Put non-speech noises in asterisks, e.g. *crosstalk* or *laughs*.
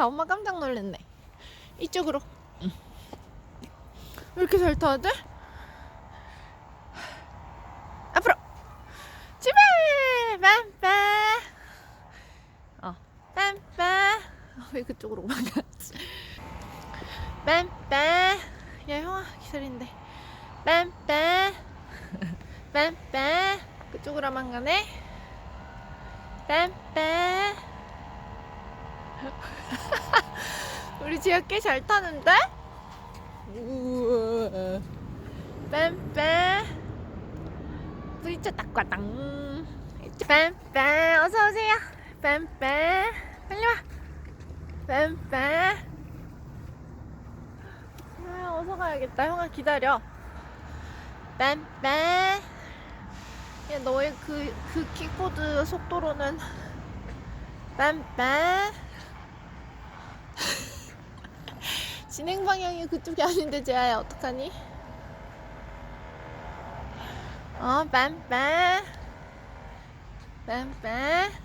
타. 엄마 깜짝 놀랐네. 이쪽으로. 응. 왜 이렇게 잘 타야 돼? 앞으로. 출발! 빰빰. 어, 빰빰. 어, 왜 그쪽으로만 갔지? 빰빰. 야, 형아, 기다린대. 빰빰. 빰빰. 그쪽으로만 가네. 빰빰. *laughs* 우리 지아 꽤잘 타는데? 우와. 빰빰. 부딪혀 딱과당. 빰빰. 어서 오세요. 빰빰. 빨리 와. 빰빰. 아, 어서 가야겠다. 형아 기다려. 빰빰. 야, 너의 그, 그 킥보드 속도로는 빰빰. 진행 방향이 그쪽이 아닌데 재아야 어떡하니? 어 빰빰 빰빰